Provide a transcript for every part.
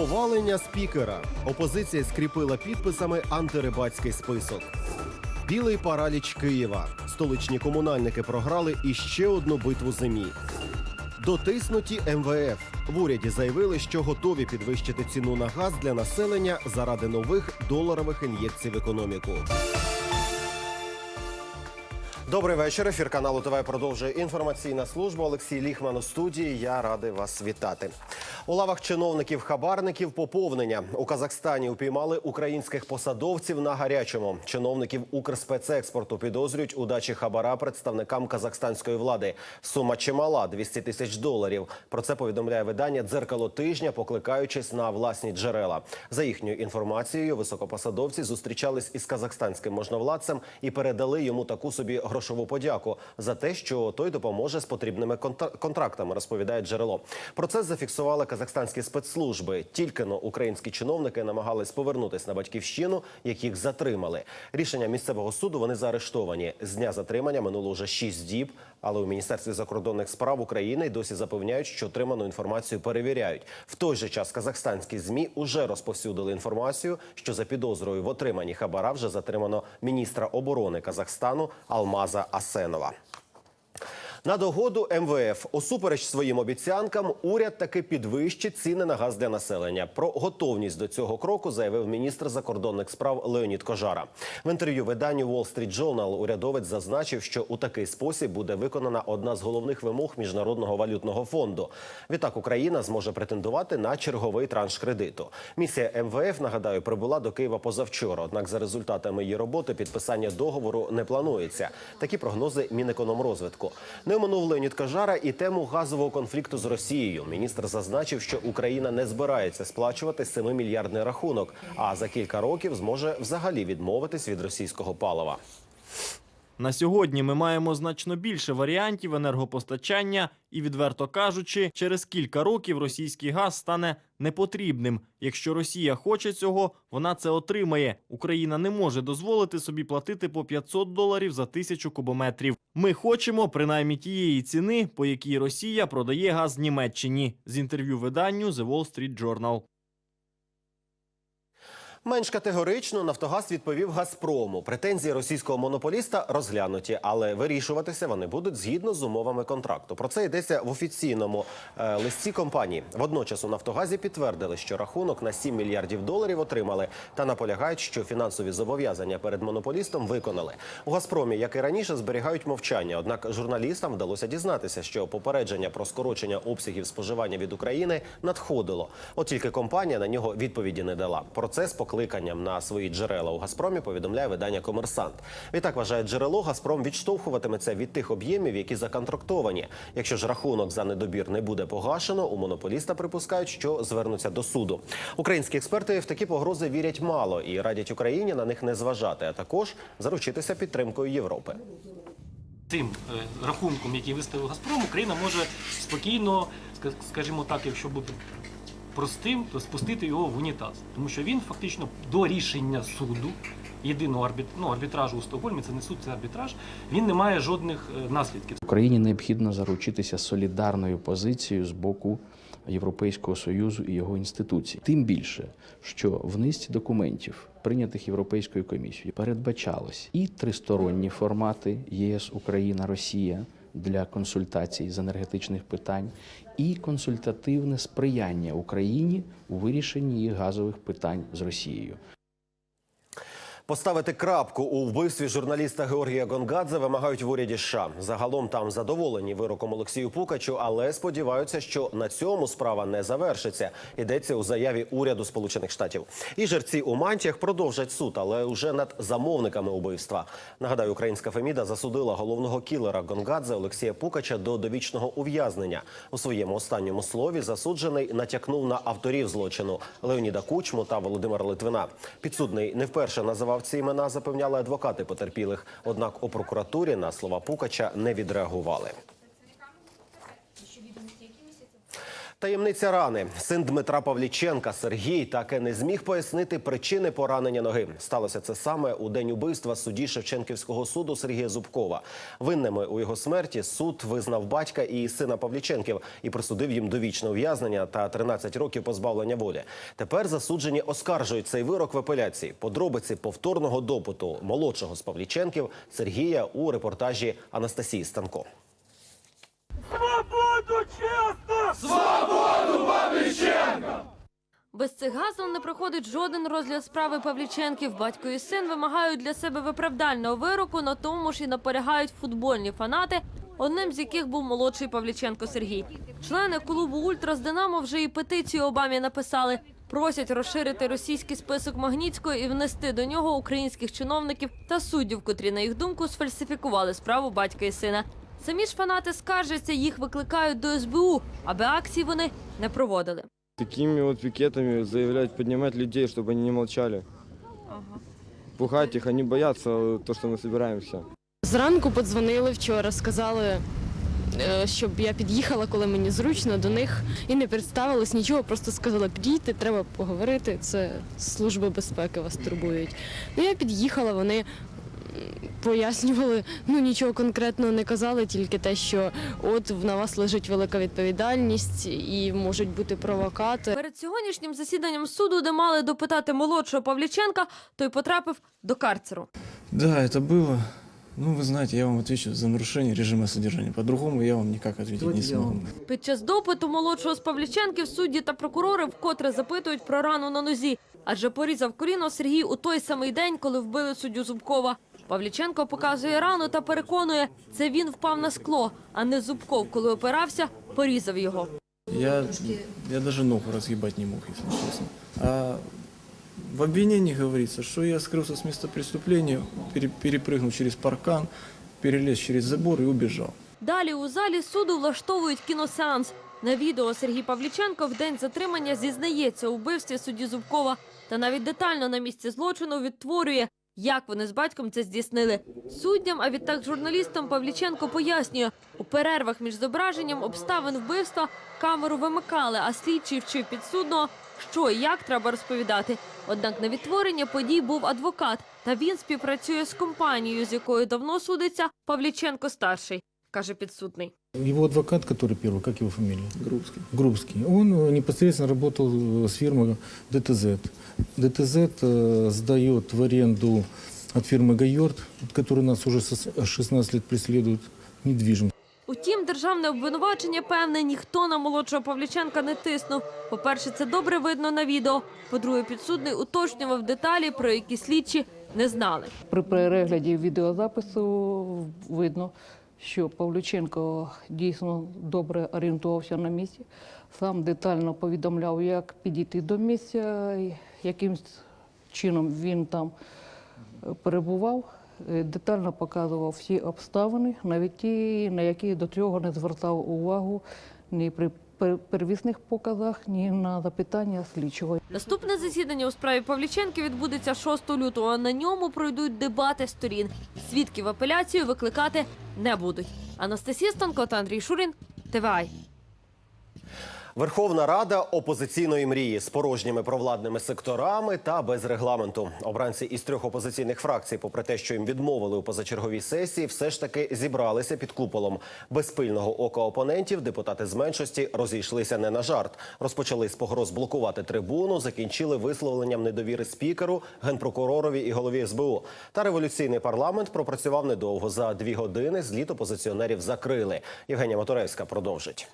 Повалення спікера. Опозиція скріпила підписами антирибацький список. Білий параліч Києва. Столичні комунальники програли іще одну битву зимі. Дотиснуті МВФ. В уряді заявили, що готові підвищити ціну на газ для населення заради нових доларових ін'єкцій в економіку. Добрий вечір. Ефір каналу ТВ продовжує інформаційна служба. Олексій Ліхман у студії. Я радий вас вітати. У лавах чиновників хабарників поповнення у Казахстані упіймали українських посадовців на гарячому. Чиновників Укрспецекспорту підозрюють у дачі хабара представникам казахстанської влади. Сума чимала 200 тисяч доларів. Про це повідомляє видання Дзеркало тижня, покликаючись на власні джерела. За їхньою інформацією, високопосадовці зустрічались із казахстанським можновладцем і передали йому таку собі грошову подяку за те, що той допоможе з потрібними контрактами. Розповідає джерело. Процес зафіксували казахстанські спецслужби. Тільки но українські чиновники намагались повернутись на батьківщину, як їх затримали. Рішення місцевого суду вони заарештовані. З дня затримання минуло вже 6 діб. Але у міністерстві закордонних справ України досі запевняють, що отриману інформацію перевіряють. В той же час казахстанські змі уже розповсюдили інформацію, що за підозрою в отриманні хабара вже затримано міністра оборони Казахстану Алмаза Асенова. На догоду МВФ усупереч своїм обіцянкам уряд таки підвищить ціни на газ для населення. Про готовність до цього кроку заявив міністр закордонних справ Леонід Кожара. В інтерв'ю виданню Wall Street Journal урядовець зазначив, що у такий спосіб буде виконана одна з головних вимог міжнародного валютного фонду. Відтак Україна зможе претендувати на черговий транш кредиту. Місія МВФ нагадаю прибула до Києва позавчора. Однак за результатами її роботи підписання договору не планується. Такі прогнози Мінекономрозвитку. Не оминув Леонід Кажара і тему газового конфлікту з Росією. Міністр зазначив, що Україна не збирається сплачувати 7-мільярдний рахунок, а за кілька років зможе взагалі відмовитись від російського палива. На сьогодні ми маємо значно більше варіантів енергопостачання, і, відверто кажучи, через кілька років російський газ стане непотрібним. Якщо Росія хоче цього, вона це отримає. Україна не може дозволити собі платити по 500 доларів за тисячу кубометрів. Ми хочемо принаймні тієї ціни, по якій Росія продає газ Німеччині. З інтерв'ю виданню The Wall Street Journal. Менш категорично Нафтогаз відповів Газпрому. Претензії російського монополіста розглянуті, але вирішуватися вони будуть згідно з умовами контракту. Про це йдеться в офіційному е, листі компанії. Водночас у Нафтогазі підтвердили, що рахунок на 7 мільярдів доларів отримали та наполягають, що фінансові зобов'язання перед монополістом виконали. У Газпромі, як і раніше, зберігають мовчання. Однак журналістам вдалося дізнатися, що попередження про скорочення обсягів споживання від України надходило. От тільки компанія на нього відповіді не дала. Про це з покликанням на свої джерела у Газпромі повідомляє видання Комерсант. Відтак вважає джерело, Газпром відштовхуватиметься від тих об'ємів, які законтрактовані. Якщо ж рахунок за недобір не буде погашено, у монополіста припускають, що звернуться до суду. Українські експерти в такі погрози вірять мало і радять Україні на них не зважати, а також заручитися підтримкою Європи. Тим е, рахунком, який виставив Газпром, Україна може спокійно, скажімо так, якщо бути простим, то спустити його в унітаз. Тому що він фактично до рішення суду, єдиного арбіт... ну, арбітражу у Стокгольмі, це не суд, це арбітраж, він не має жодних е, наслідків. Україні необхідно заручитися солідарною позицією з боку Європейського союзу і його інституцій. Тим більше, що в низці документів, прийнятих Європейською комісією, передбачалось і тристоронні формати ЄС, Україна, Росія для консультацій з енергетичних питань, і консультативне сприяння Україні у вирішенні її газових питань з Росією. Поставити крапку у вбивстві журналіста Георгія Гонгадзе вимагають в уряді США. Загалом там задоволені вироком Олексію Пукачу, але сподіваються, що на цьому справа не завершиться. Йдеться у заяві уряду Сполучених Штатів. І жерці у мантіях продовжать суд, але вже над замовниками убивства. Нагадаю, українська Феміда засудила головного кілера Гонгадзе Олексія Пукача до довічного ув'язнення. У своєму останньому слові засуджений натякнув на авторів злочину Леоніда Кучму та Володимира Литвина. Підсудний не вперше називав ці імена, запевняли адвокати потерпілих. Однак у прокуратурі на слова Пукача не відреагували. Таємниця рани. Син Дмитра Павліченка Сергій так не зміг пояснити причини поранення ноги. Сталося це саме у день убивства судді Шевченківського суду Сергія Зубкова. Винними у його смерті суд визнав батька і сина Павліченків і присудив їм довічне ув'язнення та 13 років позбавлення волі. Тепер засуджені оскаржують цей вирок в апеляції. Подробиці повторного допиту молодшого з Павліченків Сергія у репортажі Анастасії Станко. Без цих гасел не проходить жоден розгляд справи Павліченків. Батько і син вимагають для себе виправдального вироку, на тому ж і наполягають футбольні фанати, одним з яких був молодший Павліченко Сергій. Члени клубу Ультра з Динамо вже і петицію Обамі написали. Просять розширити російський список Магнітського і внести до нього українських чиновників та суддів, котрі, на їх думку, сфальсифікували справу батька і сина. Самі ж фанати скаржаться, їх викликають до СБУ, аби акції вони не проводили. Такими вот пикетами заявлять, поднимать людей, чтобы они не молчали. Пугать их, они боятся э, то, что мы собираемся. Зранку подзвонили вчора, сказали, е, щоб я під'їхала, коли мені зручно до них, і не представилось нічого, просто сказали, підійти, треба поговорити. Це служби безпеки вас турбують. Ну я під'їхала, вони м, пояснювали, ну нічого конкретного не казали, тільки те, що от на вас лежить велика відповідальність і можуть бути провокати. Перед сьогоднішнім засіданням суду, де мали допитати молодшого Павліченка, той потрапив до карцеру. Да, это было. Ну, вы знаете, я вам отвечу за нарушение режима содержания. По-другому я вам никак ответить не смогу. Під час допиту молодшого з Павліченків судді та прокурори вкотре запитують про рану на нозі, адже порізав коліно Сергій у той самий день, коли вбили суддю Зубкова. Павліченко показує рану та переконує, це він впав на скло, а не Зубков, коли опирався, порізав його. Я, я даже ногу разъебать не мог, если честно. А в обвинении говорится, что я скрылся с места преступления, пере- перепрыгнул через паркан, перелез через забор и убежал. Далі у залі суду влаштовують кіносеанс. На відео Сергій Павліченко в день затримання зізнається у вбивстві судді Зубкова та навіть детально на місці злочину відтворює, як вони з батьком це здійснили. Суддям, а відтак журналістам Павліченко пояснює, у перервах між зображенням обставин вбивства камеру вимикали, а слідчий вчив підсудного, що і як треба розповідати. Однак на відтворення подій був адвокат, та він співпрацює з компанією, з якою давно судиться Павліченко старший, каже підсудний. Его адвокат, который первый, как его фамилия? Грубский. Грубский. Он э, непосредственно работал э, с фирмой ДТЗ. ДТЗ э, сдает в аренду от фирмы Гайорд, который нас уже со- 16 лет преследует, недвижимость. Утім, державне обвинувачення певне ніхто на молодшого Павліченка не тиснув. По-перше, це добре видно на відео. По-друге, підсудний уточнював деталі, про які слідчі не знали. При перегляді відеозапису видно, що Павлюченко дійсно добре орієнтувався на місці. Сам детально повідомляв, як підійти до місця, яким чином він там е, перебував. Е, Детально показував всі обставини, навіть ті, на які до цього не звертав увагу ні при первісних показах, ні на запитання слідчого. Наступне засідання у справі Павліченки відбудеться 6 лютого. На ньому пройдуть дебати сторін. Свідків апеляцію викликати не будуть. Анастасія Станко та Андрій Шурін. ТВАЙ. Верховна Рада опозиційної мрії з порожніми провладними секторами та без регламенту. Обранці із трьох опозиційних фракцій, попри те, що їм відмовили у позачерговій сесії, все ж таки зібралися під куполом. Без пильного ока опонентів депутати з меншості розійшлися не на жарт. Розпочали з погроз блокувати трибуну, закінчили висловленням недовіри спікеру, генпрокуророві і голові СБУ. Та революційний парламент пропрацював недовго. За дві години зліт опозиціонерів закрили. Євгенія Моторевська продовжить.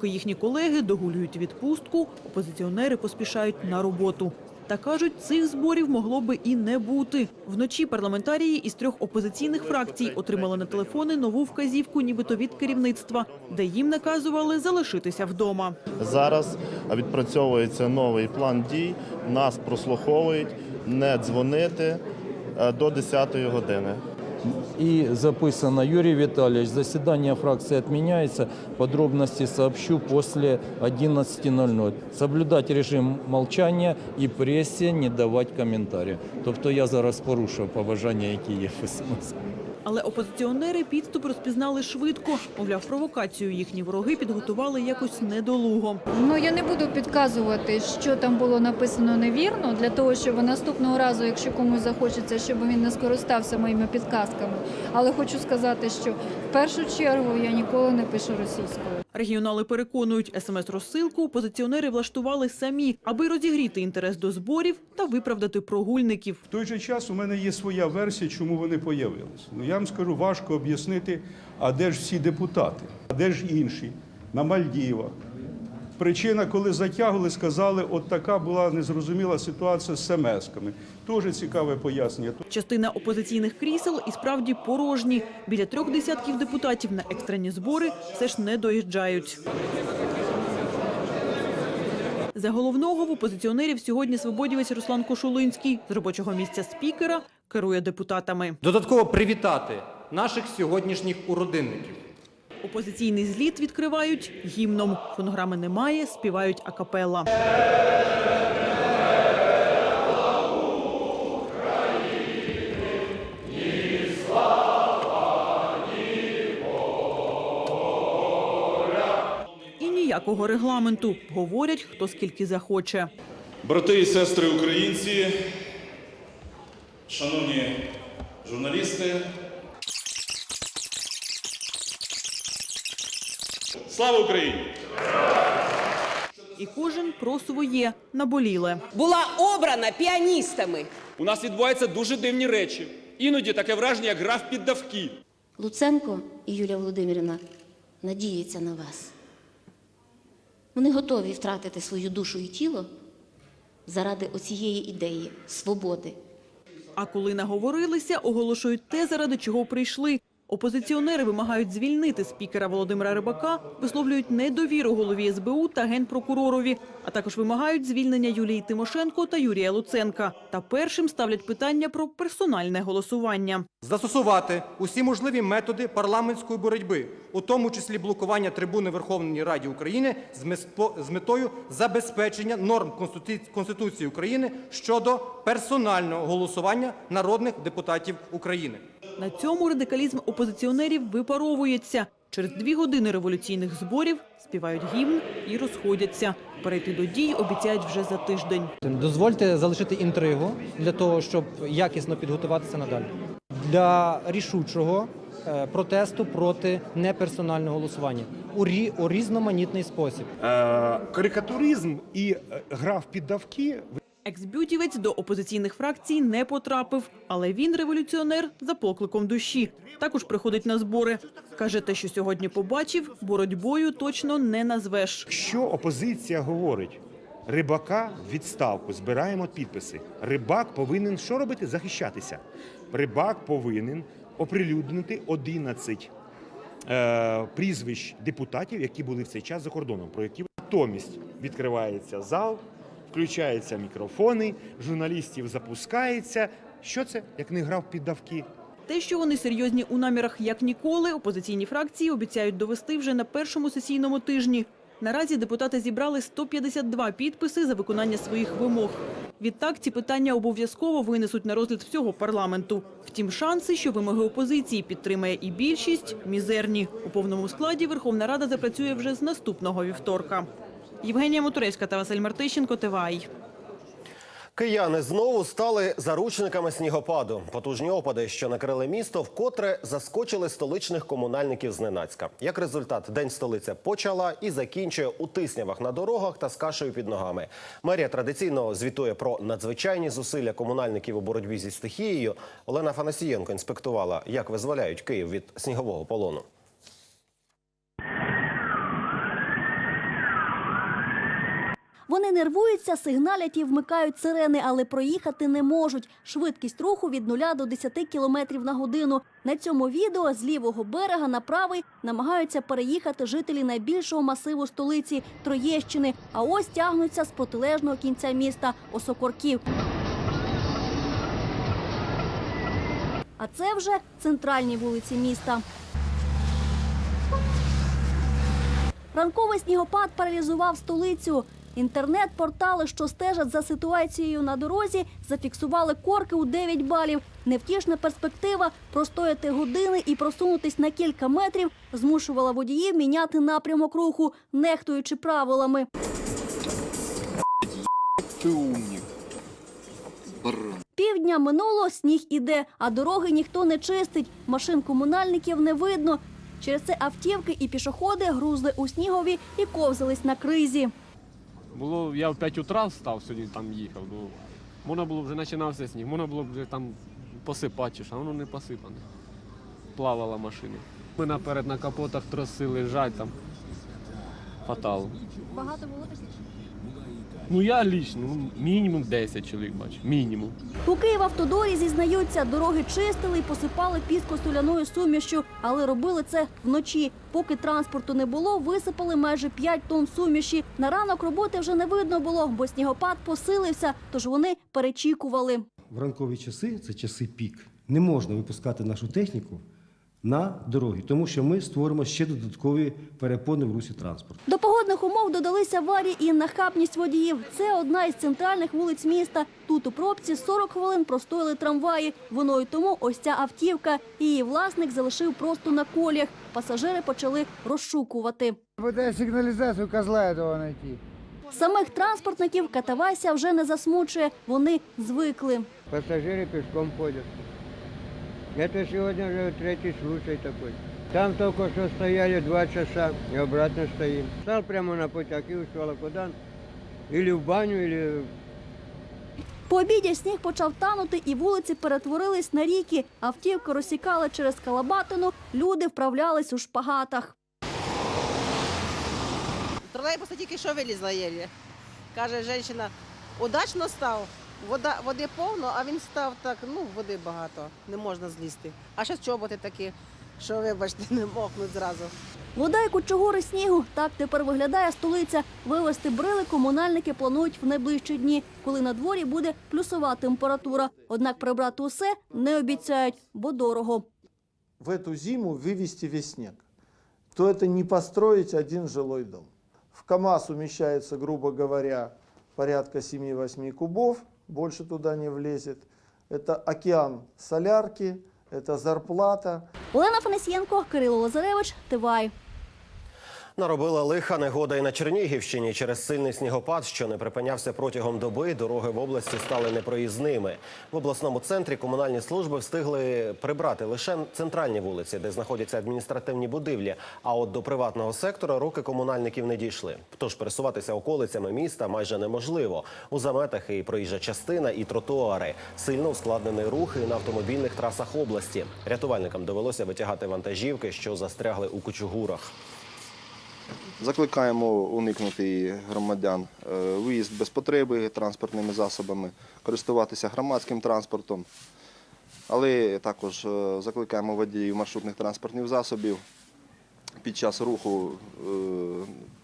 Поки їхні колеги догулюють відпустку, опозиціонери поспішають на роботу. Та кажуть, цих зборів могло би і не бути. Вночі парламентарії із трьох опозиційних фракцій отримали на телефони нову вказівку, нібито від керівництва, де їм наказували залишитися вдома. Зараз відпрацьовується новий план дій. Нас прослуховують, не дзвонити е, до 10-ї години. И записано, Юрий Витальевич, заседание фракции отменяется. Подробности сообщу после 11.00. Соблюдать режим молчания і пресі не давати коментарі. Тобто я зараз порушив побажання, які є в СМС. Але опозиціонери підступ розпізнали швидко. Мовляв, провокацію їхні вороги підготували якось недолуго. Ну я не буду підказувати, що там було написано невірно, для того, щоб наступного разу, якщо комусь захочеться, щоб він не скористався моїми підказками. Але хочу сказати, що в першу чергу я ніколи не пишу російською. Регіонали переконують, смс-розсилку опозиціонери влаштували самі, аби розігріти інтерес до зборів та виправдати прогульників. В той же час у мене є своя версія, чому вони появилися. Ну я вам скажу, важко об'яснити, а де ж всі депутати, а де ж інші на Мальдівах. Причина, коли затягували, сказали, от така була незрозуміла ситуація з СМС-ками. Дуже цікаве пояснення. Частина опозиційних крісел і справді порожні. Біля трьох десятків депутатів на екстрені збори все ж не доїжджають. За головного в опозиціонерів сьогодні свободівець Руслан Кошулинський з робочого місця спікера керує депутатами. Додатково привітати наших сьогоднішніх уродинників. Опозиційний зліт відкривають гімном. Фонограми немає, співають акапелла. І ніякого регламенту. Говорять, хто скільки захоче. Брати і сестри українці, шановні журналісти. Слава Україні! І кожен про своє наболіле. була обрана піаністами. У нас відбуваються дуже дивні речі. Іноді таке враження, як гра в піддавки. Луценко і Юлія Володимирівна надіються на вас. Вони готові втратити свою душу і тіло заради оцієї ідеї свободи. А коли наговорилися, оголошують те, заради чого прийшли. Опозиціонери вимагають звільнити спікера Володимира Рибака, висловлюють недовіру голові СБУ та генпрокуророві, а також вимагають звільнення Юлії Тимошенко та Юрія Луценка. Та першим ставлять питання про персональне голосування. Застосувати усі можливі методи парламентської боротьби, у тому числі блокування трибуни Верховної Ради України з метою забезпечення норм Конституції України щодо персонального голосування народних депутатів України. На цьому радикалізм опозиціонерів випаровується. Через дві години революційних зборів співають гімн і розходяться. Перейти до дій обіцяють вже за тиждень. Дозвольте залишити інтригу для того, щоб якісно підготуватися надалі. Для рішучого е, протесту проти неперсонального голосування у, рі, у різноманітний спосіб. Карикатуризм і е, гра в піддавки Ексбютівець до опозиційних фракцій не потрапив, але він революціонер за покликом душі. Також приходить на збори. Каже, те, що сьогодні побачив, боротьбою точно не назвеш. Що опозиція говорить? Рибака в відставку, збираємо підписи. Рибак повинен що робити? Захищатися. Рибак повинен оприлюднити 11 е, прізвищ депутатів, які були в цей час за кордоном, про які натомість відкривається зал, включаються мікрофони, журналістів запускається. Що це, як не грав піддавки? Те, що вони серйозні у намірах як ніколи, опозиційні фракції обіцяють довести вже на першому сесійному тижні. Наразі депутати зібрали 152 підписи за виконання своїх вимог. Відтак ці питання обов'язково винесуть на розгляд всього парламенту. Втім, шанси, що вимоги опозиції підтримає і більшість, мізерні. У повному складі Верховна Рада запрацює вже з наступного вівторка. Євгенія Моторецька та Василь Мартищенко, ТВАЙ. Кияни знову стали заручниками снігопаду. Потужні опади, що накрили місто, вкотре заскочили столичних комунальників зненацька. Як результат, день столиця почала і закінчує у тиснявах на дорогах та з кашею під ногами. Мерія традиційно звітує про надзвичайні зусилля комунальників у боротьбі зі стихією. Олена Фанасієнко інспектувала, як визволяють Київ від снігового полону. Вони нервуються, сигналять і вмикають сирени, але проїхати не можуть. Швидкість руху від 0 до 10 км на годину. На цьому відео з лівого берега на правий намагаються переїхати жителі найбільшого масиву столиці Троєщини. А ось тягнуться з протилежного кінця міста Осокорків. А це вже центральні вулиці міста. Ранковий снігопад паралізував столицю. Інтернет-портали, що стежать за ситуацією на дорозі, зафіксували корки у 9 балів. Невтішна перспектива простояти години і просунутись на кілька метрів змушувала водіїв міняти напрямок руху, нехтуючи правилами. Ты умник. Півдня минуло, сніг іде, а дороги ніхто не чистить. Машин комунальників не видно. Через це автівки і пішоходи грузли у снігові і ковзались на кризі. Було, я в 5 утра встав, сьогодні там їхав. Бо можна було вже починався сніг, можна було вже там посипати, а воно не посипане. Плавала машина. Ми наперед на капотах тросили, жать там. Фатал. Багато було таких? Ну я лічно, ну, мінімум 10 чоловік бачу. Мінімум. У Київавтодорі зізнаються, дороги чистили і посипали піску соляною сумішю, але робили це вночі. Поки транспорту не було, висипали майже 5 тонн суміші. На ранок роботи вже не видно було, бо снігопад посилився, тож вони перечікували. В ранкові часи це часи пік. Не можна випускати нашу техніку на дороги, тому що ми створимо ще додаткові перепони в русі транспорту. До погодних умов додалися аварії і нахабність водіїв. Це одна із центральних вулиць міста. Тут у пробці 40 хвилин простояли трамваї. Воно й тому ось ця автівка. Її власник залишив просто на коліях. Пасажири почали розшукувати. Буде сигналізацію козла цього знайти. Самих транспортників катавася вже не засмучує. Вони звикли. Пассажиры пешком ходят. Это сегодня уже третий случай такой. Там только что стояли два часа и обратно стоим. Стал прямо на путях и ушел, а куда? Или в баню, или По обіді сніг почав танути, і вулиці перетворились на ріки. Автівки розсікали через Калабатину, люди вправлялись у шпагатах. Тролейбуса тільки що вилізла єлі. Каже жінка, удачно став Вода, води повно, а він став так, ну, води багато, не можна злізти. А ще чоботи такі, що, вибачте, не мокнуть зразу. Вода і кучугури снігу. Так тепер виглядає столиця. Вивезти брили комунальники планують в найближчі дні, коли на дворі буде плюсова температура. Однак прибрати усе не обіцяють, бо дорого. в эту зиму вывести весь снег, то это не построить один жилой дом. В КАМАЗ умещается, грубо говоря, порядка 7-8 кубов, больше туда не влезет. Это океан солярки, это зарплата. Олена Фанасієнко, Кирило Лазаревич, Тивай. Наробила лиха негода і на Чернігівщині. Через сильний снігопад, що не припинявся протягом доби, дороги в області стали непроїзними. В обласному центрі комунальні служби встигли прибрати лише центральні вулиці, де знаходяться адміністративні будівлі. А от до приватного сектора руки комунальників не дійшли. Тож пересуватися околицями міста майже неможливо. У заметах і проїжджа частина, і тротуари. Сильно ускладнений рух і на автомобільних трасах області. Рятувальникам довелося витягати вантажівки, що застрягли у кучугурах. Закликаємо уникнути громадян е, виїзд без потреби транспортними засобами, користуватися громадським транспортом, але також е, закликаємо водіїв маршрутних транспортних засобів під час руху е,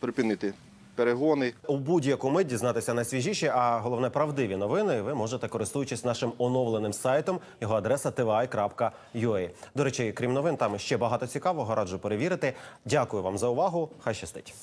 припинити перегони. У будь-яку мить дізнатися найсвіжіші, а головне правдиві новини ви можете користуючись нашим оновленим сайтом. Його адреса tvi.ua. До речі, крім новин, там ще багато цікавого. Раджу перевірити. Дякую вам за увагу. Хай щастить.